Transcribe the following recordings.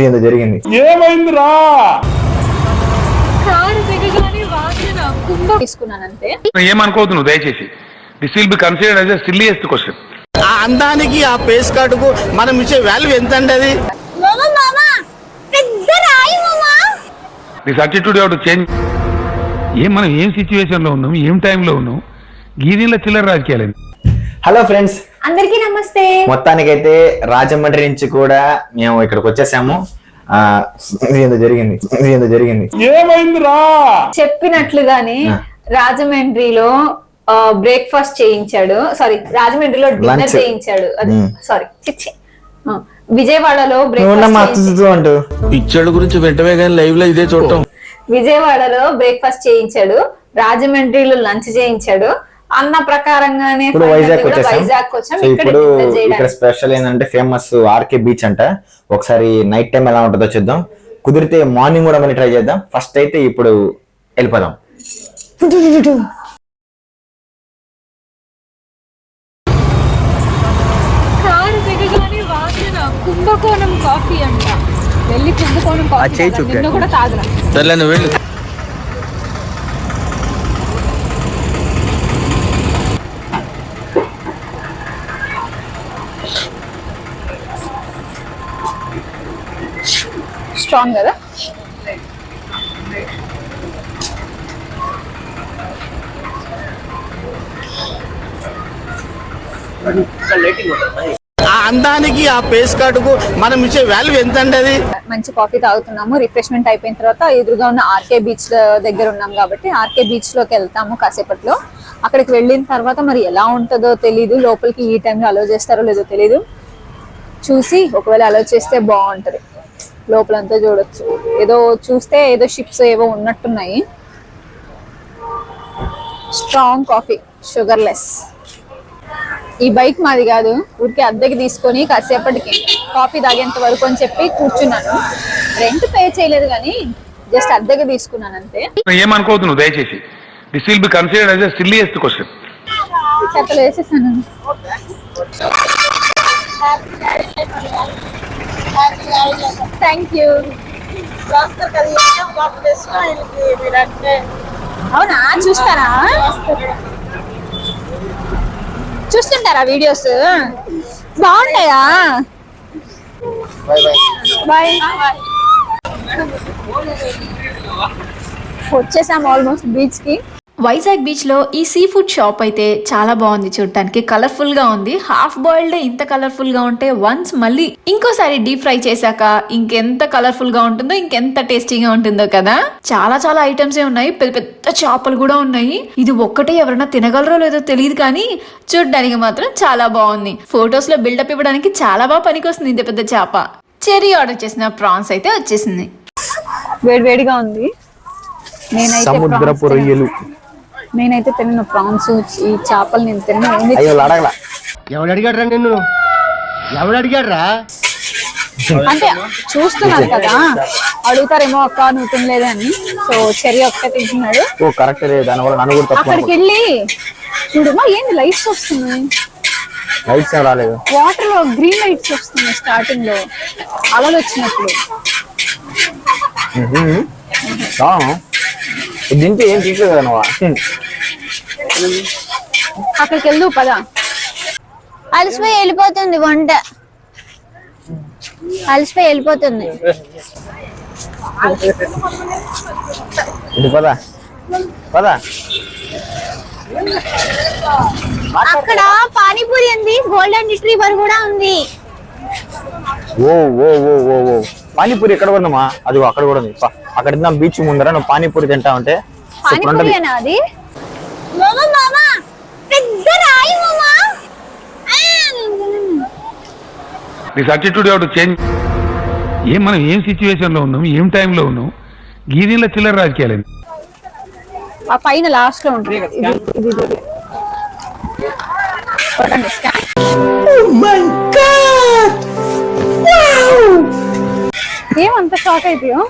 ఏందో జరిగింది. అంతే ఏమనుకోవద్దు నువ్వు దయచేసి. This will be considered as a silliest question ఆ అందానికి ఆ పేస్ కార్డుకు మనం ఇచ్చే వాల్యూ ఎంత అండి అది దిస్ అటిట్యూడ్ టు చేంజ్ ఏం మనం ఏం సిచ్యువేషన్లో ఉన్నాం? ఏం టైంలో ఉన్నాం? గీదీల చిల్లర రాజకీయాలు హలో ఫ్రెండ్స్ అందరికీ నమస్తే. మొత్తానికైతే రాజమండ్రి నుంచి కూడా మేము ఇక్కడికి వచ్చేసాము. ఆ, ఏందో జరిగింది. ఏందో జరిగింది. చెప్పినట్లుగానే ఆ. రాజమండ్రిలో బ్రేక్ఫాస్ట్ చేయించాడు. సారీ రాజమండ్రిలో డిన్నర్. చేయించాడు. సారీ విజయవాడలో పిచ్చడు గురించి వెంటనే కానీ లైవ్లో ఇదే చూడటం. విజయవాడలో బ్రేక్ఫాస్ట్ చేయించాడు. రాజమండ్రిలో లంచ్ చేయించాడు. అన్న ప్రకారంగానే ఇప్పుడు వైజాగ్ వచ్చేసాం. ఇప్పుడు ఇక్కడ. స్పెషల్ ఏంటంటే ఫేమస్ ఆర్కే బీచ్ అంట. ఒకసారి నైట్ టైం ఎలా ఉంటుందో చూద్దాం. కుదిరితే మార్నింగ్ కూడా మళ్ళీ ట్రై చేద్దాం. ఫస్ట్ అయితే ఇప్పుడు వెళ్ళిపోదాం. కుంభకోణం కాఫీ అంట. వెళ్ళి కుంభకోణం కాఫీ కూడా తాగరా సర్లే నువ్వు వెళ్ళు. స్ట్రాంగ్ కదా? ఆ అందానికి ఆ పేస్ కార్డుకు మనం ఇచ్చే వాల్యూ ఎంత అండి అది? మంచి కాఫీ తాగుతున్నాము రిఫ్రెష్మెంట్ అయిపోయిన తర్వాత ఎదురుగా ఉన్న ఆర్కే బీచ్ దగ్గర ఉన్నాం కాబట్టి ఆర్కే బీచ్లోకి వెళ్తాము కాసేపట్లో. అక్కడికి వెళ్ళిన తర్వాత మరి ఎలా ఉంటుందో తెలీదు. లోపలికి ఈ టైంలో అలో చేస్తారో లేదో తెలీదు. చూసి ఒకవేళ అలో చేస్తే బాగుంటది. లోపలంతా చూడొచ్చు. ఏదో చూస్తే ఏదో షిప్స్ ఏవో ఉన్నట్టున్నాయి. స్ట్రాంగ్ కాఫీ షుగర్లెస్ ఈ బైక్ మాది కాదు. ఊరికే అద్దెకి తీసుకొని కాసేపటికి కాఫీ తాగేంత వరకు అని చెప్పి కూర్చున్నాను. రెంట్ పే చేయలేదు కానీ జస్ట్ అద్దెకి తీసుకున్నాను అంతే. ఏమనుకోవద్దు నువ్వు దయచేసి. This will be considered as silliest question చెత్తలు వేసేసాను. థ్యాంక్ యూ అవునా? చూస్తారా? చూస్తుంటారా వీడియోస్? బాగుంటాయా? బాయ్ వచ్చేసాం ఆల్మోస్ట్ బీచ్కి. వైజాగ్ బీచ్లో ఈ సీ ఫుడ్ షాప్ అయితే చాలా బాగుంది చూడటానికి కలర్ఫుల్గా ఉంది హాఫ్ బాయిల్డ్ ఇంత కలర్ఫుల్గా ఉంటే వన్స్ మళ్ళీ ఇంకోసారి డీప్ ఫ్రై చేశాక ఇంకెంత కలర్ఫుల్గా ఉంటుందో ఇంకెంత టేస్టీగా ఉంటుందో కదా? చాలా చాలా ఐటమ్స్ ఏ ఉన్నాయి. పెద్ద పెద్ద చేపలు కూడా ఉన్నాయి. ఇది ఒక్కటే ఎవరైనా తినగలరో లేదో తెలియదు కానీ చూడడానికి మాత్రం చాలా బాగుంది. ఫొటోస్లో బిల్డప్ ఇవ్వడానికి చాలా బాగా పనికొస్తుంది ఇంత పెద్ద చేప. చెరీ ఆర్డర్ చేసిన ప్రాన్స్ అయితే వచ్చేసింది. వేడి వేడిగా ఉంది. నేనైతే సముద్రపు రొయ్యలు. నేనైతే తినను ప్రాన్స్ ఈ చేపలు నేను తినను. ఓన్లీ అయ్యో అడగల ఎవడు అడిగాడ్రా నిన్ను? ఎవడు అడిగాడ్రా అంటే చూస్తున్నారు కదా అడుగుతారేమో అక్క నువ్వు తినలేదు అని. సో చెరి ఒక్కటే తింటున్నాడు. ఓ కరెక్ట్ లేదు దానివల్ల నన్ను కూడా తప్పు అక్కడికి వెళ్ళి చూడు మా ఏంది లైట్స్ వస్తున్నాయి? లైట్స్ ఏం రాలేదు. వాటర్లో గ్రీన్ లైట్స్ వస్తున్నాయి స్టార్టింగ్లో అలలు వచ్చినప్పుడు. దీంతో ఏం తీసుకో కదా నువ్వు. అక్కడికి వెళ్ళు పదా. అలసిపోయి వెళ్ళిపోతుంది వంట. అలసిపోయి వెళ్ళిపోతుంది. ఇది పదా. పదా. అక్కడ పానీపూరి ఉంది గోల్డెన్ రిట్రీవర్ కూడా ఉంది. ఓ ఓ ఓ ఓ ఓ. పానీపూరి ఎక్కడ కూడా ఉందమ్మా అది అక్కడ కూడా ఉంది. అక్కడ బీచ్ ముందర నువ్వు పానీపూరి తింటా ఉంటే. అది మామా మామా పెద్ద రాయి మామా దిస్ అటిట్యూడ్ టు చేంజ్ ఏం మనం ఏం సిచ్యువేషన్లో ఉన్నాం? ఏం టైంలో ఉన్నాం? గీదీల చిల్లర రాజకీయాలు ఆ పైన లాస్ట్లో ఉంటుంది. ఏమంత షాక్ అయిపోయో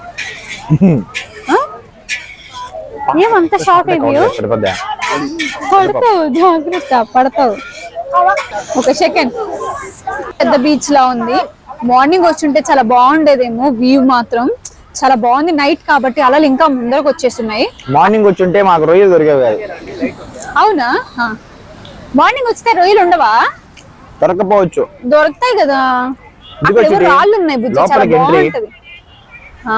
ఏమంత షాక్ అయిపోయో పడతావు జాగ్రత్త పడతావు. ఒక సెకండ్. పెద్ద బీచ్ లా ఉంది. మార్నింగ్ వచ్చుంటే చాలా బాగుండేదేమో వ్యూ మాత్రం. చాలా బాగుంది నైట్ కాబట్టి అలలు ఇంకా ముందరకు వచ్చేస్తున్నాయి. మార్నింగ్ వచ్చి ఉంటే మాకు రొయ్యలు దొరికేవి కాదు. అవునా? మార్నింగ్ వస్తే రొయ్యలు ఉండవా? దొరకపోవచ్చు. దొరుకుతాయి కదా. రాళ్ళు ఉన్నాయి బుజ్జి చాలా. బాగుంటది. ఆ,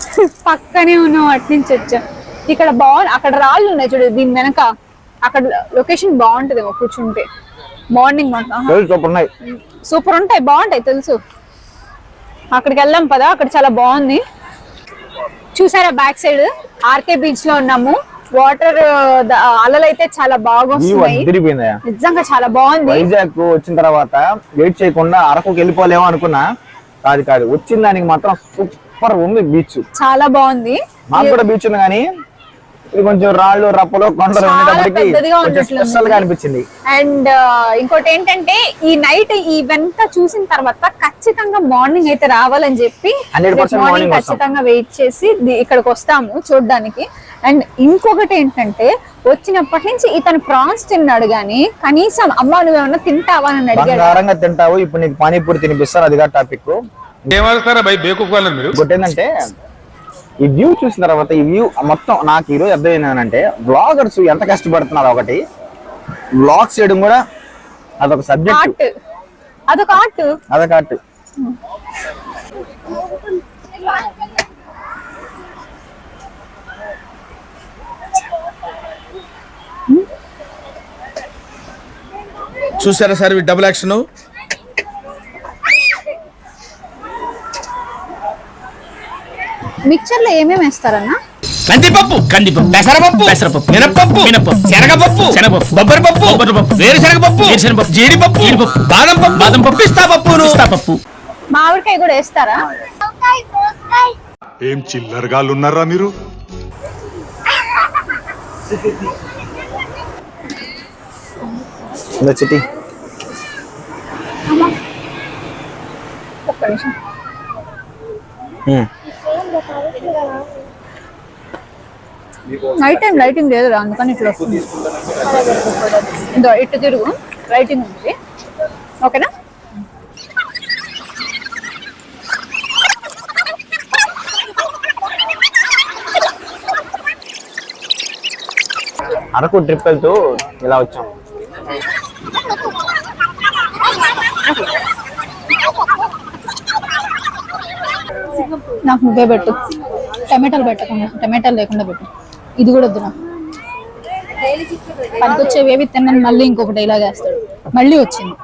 పక్కనే ఉన్నాం అటు నుంచి వచ్చా. ఇక్కడ బాగుంది అక్కడ రాళ్ళు ఉన్నాయి చూడు దీని వెనక. అక్కడ లొకేషన్ బాగుంటదేమో కూర్చుంటే. మార్నింగ్ సూపర్ ఉన్నాయి. సూపర్ ఉంటాయి బాగుంటాయి తెలుసు. అక్కడికి వెళ్ళాం పదా అక్కడ చాలా బాగుంది. చూసారా బ్యాక్ సైడ్? ఆర్కే బీచ్లో ఉన్నాము. వాటర్ అలలు అయితే చాలా బాగా వ్యూ వస్తున్నాయి అదిరిపోయిందా నిజంగా చాలా బాగుంది. వైజాగ్ వచ్చిన తర్వాత వెయిట్ చేయకుండా అరకుకి వెళ్ళిపోలేమో అనుకున్నా. కాదు కాదు వచ్చిన దానికి మాత్రం సూపర్ ఉంది బీచ్. చాలా బాగుంది. మాకు కూడా బీచ్ ఉంది కానీ ఇది కొంచెం రాళ్ళు రప్పలు కొండలు ఉండేటప్పటికి. స్పెషల్గా అనిపించింది. అండ్ ఇంకోటి ఏంటంటే ఈ నైట్ ఇవంతా చూసిన తర్వాత ఖచ్చితంగా మార్నింగ్ అయితే రావాలని చెప్పి 100% morning వస్తాం. ఖచ్చితంగా వెయిట్ చేసి ఇక్కడికి వస్తాము చూడడానికి. అండ్ ఇంకొకటి ఏంటంటే వచ్చినప్పటి నుంచి ఇతను ప్రాన్స్ తిన్నాడు గానీ కనీసం అమ్మ నువ్వేమన్నా తింటావా అని అడిగాడు. తింటావు ఇప్పుడు నీకు పానీపూరి తినిపిస్తారు అది కాదు టాపిక్ ఏమరుస్తారా భయ్ బేకూఫ్ మీరు? ఏంటంటే ఈ వ్యూ చూసిన తర్వాత ఈ వ్యూ మొత్తం నాకు ఈరోజు అర్థమైంది బ్లాగర్స్ ఎంత కష్టపడుతున్నారు ఒకటి బ్లాగ్స్ చేయడం కూడా అదొక సబ్జెక్ట్ ఆర్ట్ అదొక ఆర్ట్ అదొక ఆర్ట్ చూసారా సార్ ఈ డబుల్ యాక్షన్ మిక్చర్లో ఏమేమి వేస్తారన్నా? కందిపప్పు. కందిపప్పు. పెసరపప్పు. పెసరపప్పు. మినపప్పు మినపప్పు శనగపప్పు. శనగపప్పు. బొబ్బరి పప్పు బొబ్బరి పప్పు వేరుశనగపప్పు. వేరుశనగపప్పు. జీడిపప్పు. జీడిపప్పు. బాదం పప్పు బాదం పప్పు పిస్తా పప్పు పిస్తా పప్పు మామిడికాయ కూడా వేస్తారా? ఏం చిల్లరగాళ్ళు ఉన్నారా మీరు ఒక్క నిమిషం. నైట్ టైం లైటింగ్ లేదు అందుకని ఇట్లా వస్తుంది. ఇదో ఇటు తిరుగు. లైటింగ్ ఉంది. ఓకేనా అరకు ట్రిప్ వెళ్తూ ఇలా వచ్చాం. నాకు నువ్వే పెట్టు. టమాటాలు పెట్టకుండా టమాటాలు లేకుండా పెట్టు. ఇది కూడా వద్దు నాకు పనికొచ్చేవి ఏవి తిన్నాను మళ్ళీ ఇంకొక డైలాగ్ వేస్తాడు. మళ్ళీ వచ్చింది.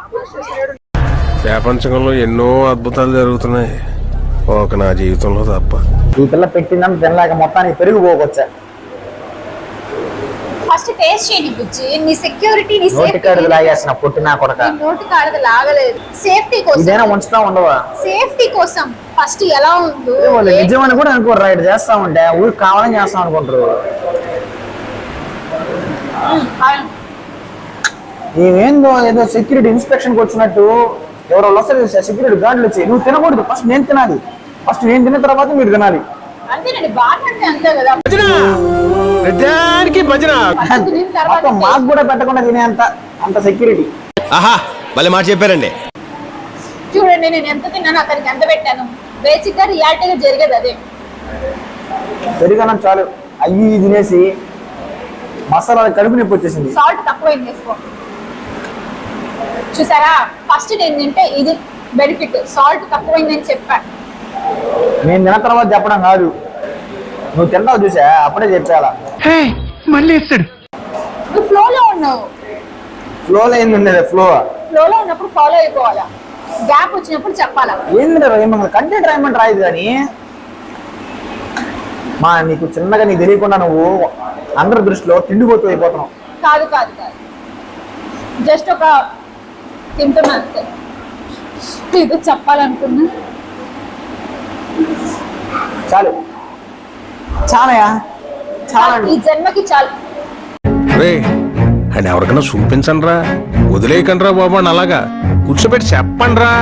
ప్రపంచంలో ఎన్నో అద్భుతాలు జరుగుతున్నాయి. ఒక నా జీవితంలో తప్ప. ఈ పిల్ల పెట్టిందని తినలేక మొత్తానికి పెరుగు పోకొచ్చా ఫస్ట్ టేస్ట్ చేయండి బుజ్జి. నీ సెక్యూరిటీ నీ నోటి కాడది లాగేసిన పుట్టినా కొడక. నోటి కాడది లాగలేదు. సేఫ్టీ కోసం. ఇదేనా ఉంచుతా ఉండవా? సేఫ్టీ కోసం. ఫస్ట్ ఎలా ఉందో వాళ్ళు నిజమని కూడా అనుకోరు రైట్ చేస్తా ఉంటే. ఊరికి కావాలని చేస్తాం అనుకుంటారు. నేనేందో ఏదో సెక్యూరిటీ ఇన్స్పెక్షన్కి వచ్చినట్టు ఎవరో వస్తారు సెక్యూరిటీ గార్డులు వచ్చి నువ్వు తినకూడదు. ఫస్ట్ నేను తినాలి. ఫస్ట్ నేను తిన్న తర్వాత మీరు తినాలి. అంతేనండి బాగా అంటే అంతే కదా. ప్రతిదానికి భజన! తిన్న తర్వాత మొత్తం మాకు కూడా పెట్టకుండా తినేంత అంత సెక్యూరిటీ ఆహా భలే మాట చెప్పారండి. చూడండి నేను ఎంత తిన్నాను అతనికి ఎంత పెట్టాను. బేసిక్గా రియాలిటీగా జరిగేది అదే. పెరిగనం చాలు. అయ్యి తినేసి మసాలా కడుపు నొప్పి వచ్చేసింది. సాల్ట్ తక్కువ చేసుకో చూసారా? ఫస్ట్ నేను తింటే ఇది బెనిఫిట్ సాల్ట్ తక్కువైందని చెప్పా. నేను తిన్న తర్వాత చెప్పడం కాదు. నువ్వు తింటావు చూసా? అప్పుడే చెప్పాలా మళ్ళీ ఇస్తాడు. నువ్వు ఫ్లో లో ఉన్నావు ఫ్లోలో ఏంది ఉండేది? ఫ్లో ఫ్లో లో ఉన్నప్పుడు ఫాలో అయిపోవాలా? గ్యాప్ వచ్చినప్పుడు చెప్పాలా? ఏంది మిమ్మల్ని కంటెంట్ రాయమని రాయదు కానీ? మా నీకు చిన్నగా నీకు తెలియకుండా నువ్వు అందరి దృష్టిలో తిండిపోతూ అయిపోతున్నావు. కాదు కాదు కాదు. జస్ట్ ఒక తింటున్నా అంతే. ఇది చెప్పాలనుకున్నా. చాలు. చాలయా చాలా ఈ జన్మకి చాలు. రే అండ్ ఎవరికైనా చూపించండి రా వదిలేయకండి రా బాబు అని అలాగా. కూర్చోబెట్టి చెప్పండి రా